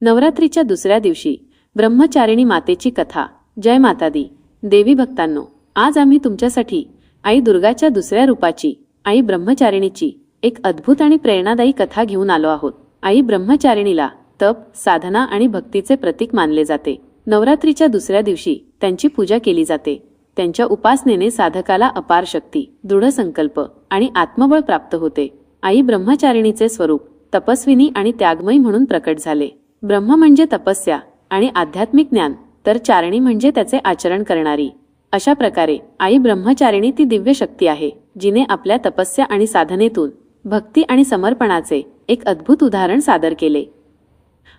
नवरात्रीच्या दुसऱ्या दिवशी ब्रह्मचारिणी मातेची कथा. जय माता दी देवी भक्तांनो आज आम्ही तुमच्यासाठी आई दुर्गाच्या दुसऱ्या रूपाची आई ब्रह्मचारिणीची एक अद्भुत आणि प्रेरणादायी कथा घेऊन आलो आहोत. आई ब्रह्मचारिणीला तप साधना आणि भक्तीचे प्रतीक मानले जाते. नवरात्रीच्या दुसऱ्या दिवशी त्यांची पूजा केली जाते. त्यांच्या उपासनेने साधकाला अपार शक्ती दृढ संकल्प आणि आत्मबळ प्राप्त होते. आई ब्रह्मचारिणीचे स्वरूप तपस्विनी आणि त्यागमयी म्हणून प्रकट झाले. ब्रह्म म्हणजे तपस्या आणि आध्यात्मिक ज्ञान तर चारणी म्हणजे त्याचे आचरण करणारी. अशा प्रकारे आई ब्रह्मचारिणी ती दिव्य शक्ती आहे जिने आपल्या तपस्या आणि साधनेतून भक्ती आणि समर्पणाचे एक अद्भुत उदाहरण सादर केले.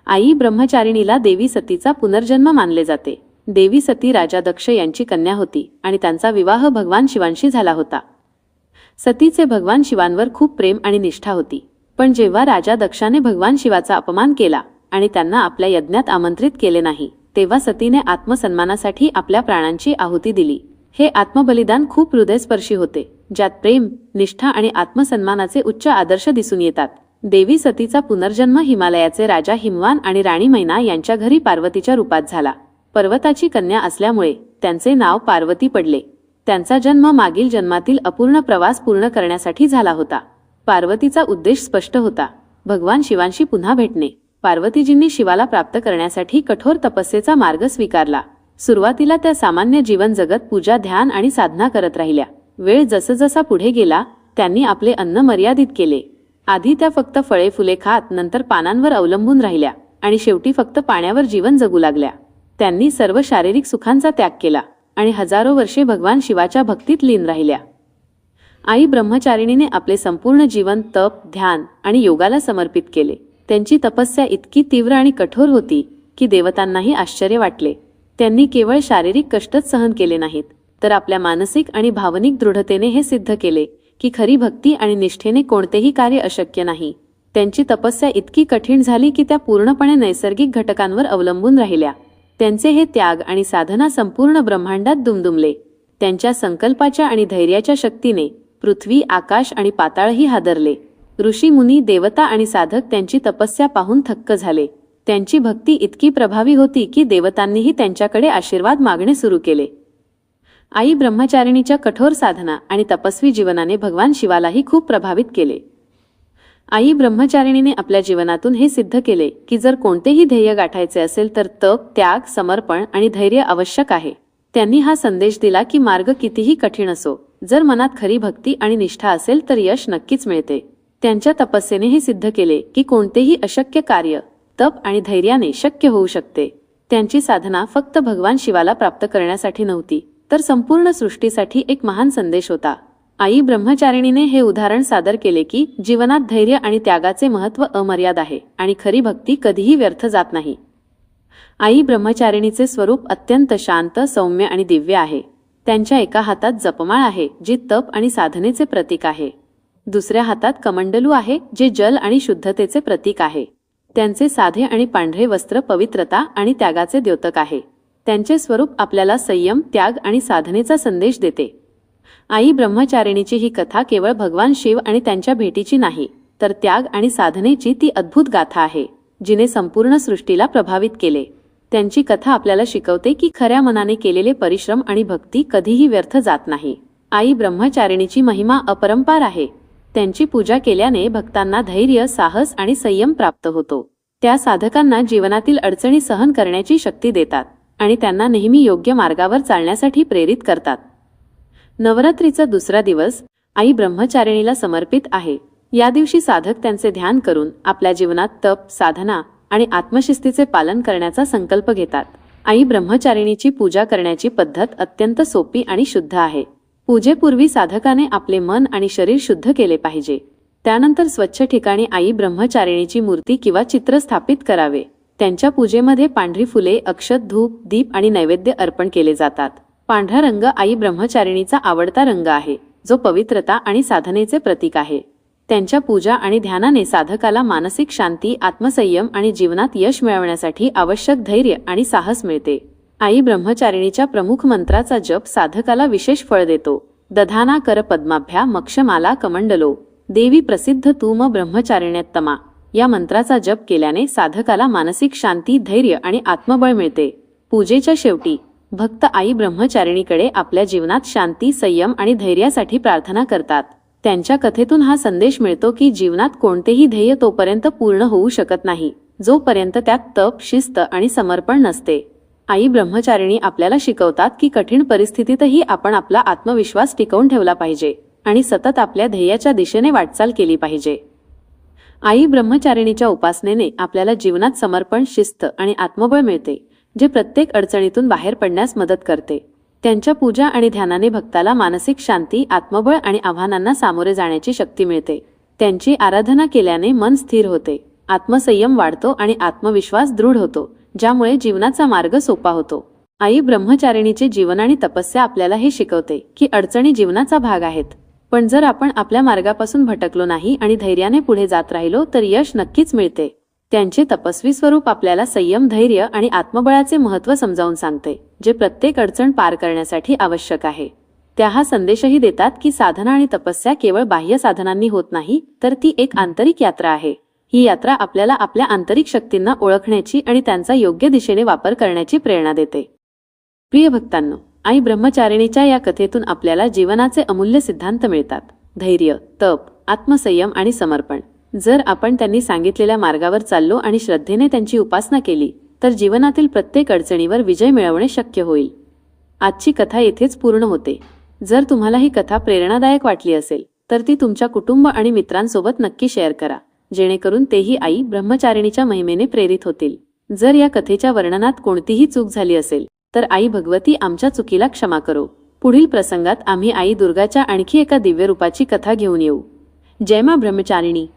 आई ब्रह्मचारिणीला देवी सतीचा पुनर्जन्म मानले जाते. देवी सती राजा दक्ष यांची कन्या होती आणि त्यांचा विवाह भगवान शिवांशी झाला होता. सतीचे भगवान शिवांवर खूप प्रेम आणि निष्ठा होती. पण जेव्हा राजा दक्षाने भगवान शिवाचा अपमान केला आणि त्यांना आपल्या यज्ञात आमंत्रित केले नाही तेव्हा सतीने आत्मसन्मानासाठी आपल्या प्राणांची आहुती दिली. हे आत्मबलिदान खूप हृदयस्पर्शी होते ज्यात प्रेम निष्ठा आणि आत्मसन्मानाचे उच्च आदर्श दिसून येतात. देवी सतीचा पुनर्जन्म हिमालयाचे राजा हिमवान आणि राणी मैना यांच्या घरी पार्वतीच्या रूपात झाला. पर्वताची कन्या असल्यामुळे त्यांचे नाव पार्वती पडले. त्यांचा जन्म मागील जन्मातील अपूर्ण प्रवास पूर्ण करण्यासाठी झाला होता. पार्वतीचा उद्देश स्पष्ट होता. भगवान शिवांशी पुन्हा भेटणे. पार्वतीजींनी शिवाला प्राप्त करण्यासाठी कठोर तपस्येचा मार्ग स्वीकारला. सुरुवातीला त्या सामान्य जीवन जगत पूजा ध्यान आणि साधना करत राहिल्या. वेळ जसजसा पुढे गेला त्यांनी आपले अन्न मर्यादित केले. आधी त्या फक्त फळे फुले खात नंतर पानांवर अवलंबून राहिल्या आणि शेवटी फक्त पाण्यावर जीवन जगू लागल्या. त्यांनी सर्व शारीरिक सुखांचा त्याग केला आणि हजारो वर्षे भगवान शिवाच्या भक्तीत लीन राहिल्या. आई ब्रह्मचारिणीने आपले संपूर्ण जीवन तप ध्यान आणि योगाला समर्पित केले. त्यांची तपस्या इतकी तीव्र आणि कठोर होती की देवतांनाही आश्चर्य वाटले. त्यांनी केवळ शारीरिक कष्टच सहन केले नाहीत तर आपल्या मानसिक आणि भावनिक दृढतेने हे सिद्ध केले की खरी भक्ती आणि निष्ठेने कोणतेही कार्य अशक्य नाही. त्यांची तपस्या इतकी कठीण झाली की त्या पूर्णपणे नैसर्गिक घटकांवर अवलंबून राहिल्या. त्यांचे हे त्याग आणि साधना संपूर्ण ब्रह्मांडात दुमदुमले. त्यांच्या संकल्पाच्या आणि धैर्याच्या शक्तीने पृथ्वी आकाश आणि पाताळही हादरले. ऋषी मुनी देवता आणि साधक त्यांची तपस्या पाहून थक्क झाले. त्यांची भक्ती इतकी प्रभावी होती की देवतांनीही त्यांच्याकडे आशीर्वाद मागणे सुरू केले. आई ब्रह्मचारिणीच्या कठोर साधना आणि तपस्वी जीवनाने भगवान शिवालाही खूप प्रभावित केले. आई ब्रह्मचारिणीने आपल्या जीवनातून हे सिद्ध केले की जर कोणतेही ध्येय गाठायचे असेल तर तप त्याग समर्पण आणि धैर्य आवश्यक आहे. त्यांनी हा संदेश दिला की मार्ग कितीही कठीण असो जर मनात खरी भक्ती आणि निष्ठा असेल तर यश नक्कीच मिळते. त्यांच्या तपस्येने हे सिद्ध केले की कोणतेही अशक्य कार्य तप आणि धैर्याने शक्य होऊ शकते. त्यांची साधना फक्त भगवान शिवाला प्राप्त करण्यासाठी नव्हती तर संपूर्ण सृष्टीसाठी एक महान संदेश होता. आई ब्रह्मचारिणीने हे उदाहरण सादर केले की जीवनात धैर्य आणि त्यागाचे महत्त्व अमर्याद आहे आणि खरी भक्ती कधीही व्यर्थ जात नाही. आई ब्रह्मचारिणीचे स्वरूप अत्यंत शांत सौम्य आणि दिव्य आहे. त्यांच्या एका हातात जपमाळ आहे जी तप आणि साधनेचे प्रतीक आहे. दुसऱ्या हातात कमंडलू आहे जे जल आणि शुद्धतेचे प्रतीक आहे. त्यांचे साधे आणि पांढरे वस्त्र पवित्रता आणि त्यागाचे द्योतक आहे. त्यांचे स्वरूप आपल्याला संयम त्याग आणि साधनेचा संदेश देते. आई ब्रह्मचारिणीची ही कथा केवळ भगवान शिव आणि त्यांच्या भेटीची नाही तर त्याग आणि साधनेची ती अद्भुत गाथा आहे जिने संपूर्ण सृष्टीला प्रभावित केले. त्यांची कथा आपल्याला शिकवते की खऱ्या मनाने केलेले परिश्रम आणि भक्ती कधीही व्यर्थ जात नाही. आई ब्रह्मचारिणीची महिमा अपरंपार आहे. त्यांची पूजा केल्याने भक्तांना धैर्य साहस आणि संयम प्राप्त होतो. त्या साधकांना जीवनातील अडचणी सहन करण्याची शक्ती देतात आणि त्यांना नेहमी योग्य मार्गावर चालण्यासाठी प्रेरित करतात. नवरात्रीचा दुसरा दिवस आई ब्रह्मचारिणीला समर्पित आहे. या दिवशी साधक त्यांचे ध्यान करून आपल्या जीवनात तप साधना आणि आत्मशिस्तीचे पालन करण्याचा संकल्प घेतात. आई ब्रह्मचारिणीची पूजा करण्याची पद्धत अत्यंत सोपी आणि शुद्ध आहे. पूजेपूर्वी साधकाने आपले मन आणि शरीर शुद्ध केले पाहिजे. त्यानंतर स्वच्छ ठिकाणी आई ब्रह्मचारिणीची मूर्ती किंवा चित्र स्थापित करावे. त्यांच्या पूजेमध्ये पांढरी फुले अक्षत धूप दीप आणि नैवेद्य अर्पण केले जातात. पांढरा रंग आई ब्रह्मचारिणीचा आवडता रंग आहे जो पवित्रता आणि साधनेचे प्रतीक आहे. त्यांच्या पूजा आणि ध्यानाने साधकाला मानसिक शांती आत्मसंयम आणि जीवनात यश मिळवण्यासाठी आवश्यक धैर्य आणि साहस मिळते. आई ब्रह्मचारिणीच्या प्रमुख मंत्राचा जप साधकाला विशेष फळ देतो. दधाना कर पद्माभ्या मक्षमाला कमंडलो. देवी प्रसिद्ध तूम ब्रह्मचारिण्यत्तमा. या मंत्राचा जप केल्याने साधकाला मानसिक शांती धैर्य आणि आत्मबळ मिळते. पूजेच्या शेवटी भक्त आई ब्रह्मचारिणीकडे आपल्या जीवनात शांती संयम आणि धैर्यासाठी प्रार्थना करतात. त्यांच्या कथेतून हा संदेश मिळतो की जीवनात कोणतेही ध्येय तोपर्यंत पूर्ण होऊ शकत नाही. जोपर्यंत त्यात तप शिस्त आणि समर्पण नसते. आई ब्रह्मचारिणी आपल्याला शिकवतात की कठीण परिस्थितीतही आपण आपला आत्मविश्वास टिकवून ठेवला पाहिजे आणि सतत आपल्या ध्येयाच्या दिशेने वाटचाल केली पाहिजे. आई ब्रह्मचारिणीच्या उपासनेने आपल्याला जीवनात समर्पण शिस्त आणि आत्मबळ मिळते जे प्रत्येक अडचणीतून बाहेर पडण्यास मदत करते. त्यांच्या पूजा आणि ध्यानाने भक्ताला मानसिक शांती आत्मबळ आणि आव्हानांना सामोरे जाण्याची शक्ती मिळते. त्यांची आराधना केल्याने मन स्थिर होते आत्मसंयम वाढतो आणि आत्मविश्वास दृढ होतो. ज्यामुळे जीवनाचा मार्ग सोपा होतो. आई ब्रह्मचारिणीचे जीवन आणि तपस्या आपल्याला हे शिकवते की अडचणी जीवनाचा भाग आहेत. पण जर आपण आपल्या मार्गापासून भटकलो नाही आणि धैर्याने पुढे जात राहिलो तर यश नक्कीच मिळते. त्यांचे तपस्वी स्वरूप आपल्याला संयम धैर्य आणि आत्मबळाचे महत्त्व समजावून सांगते जे प्रत्येक अडचण पार करण्यासाठी आवश्यक आहे. त्या हा संदेशही देतात की साधना आणि तपस्या केवळ बाह्य साधनांनी होत नाही तर ती एक आंतरिक यात्रा आहे. ही यात्रा आपल्याला आपल्या आंतरिक शक्तींना ओळखण्याची आणि त्यांचा योग्य दिशेने वापर करण्याची प्रेरणा देते. प्रिय भक्तांनो आई ब्रह्मचारिणीच्या या कथेतून आपल्याला जीवनाचे अमूल्य सिद्धांत मिळतात. धैर्य तप आत्मसंयम आणि समर्पण. जर आपण त्यांनी सांगितलेल्या मार्गावर चाललो आणि श्रद्धेने त्यांची उपासना केली तर जीवनातील प्रत्येक अडचणीवर विजय मिळवणे शक्य होईल. आजची कथा येथेच पूर्ण होते. जर तुम्हाला ही कथा प्रेरणादायक वाटली असेल तर ती तुमच्या कुटुंब आणि मित्रांसोबत नक्की शेअर करा. जेणेकरून तेही आई ब्रह्मचारिणीच्या महिमेने प्रेरित होतील. जर या कथेच्या वर्णनात कोणतीही चूक झाली असेल तर आई भगवती आमच्या चुकीला क्षमा करो. पुढील प्रसंगात आम्ही आई दुर्गाच्या आणखी एका दिव्य रूपाची कथा घेऊन येऊ. जयमा ब्रह्मचारिणी.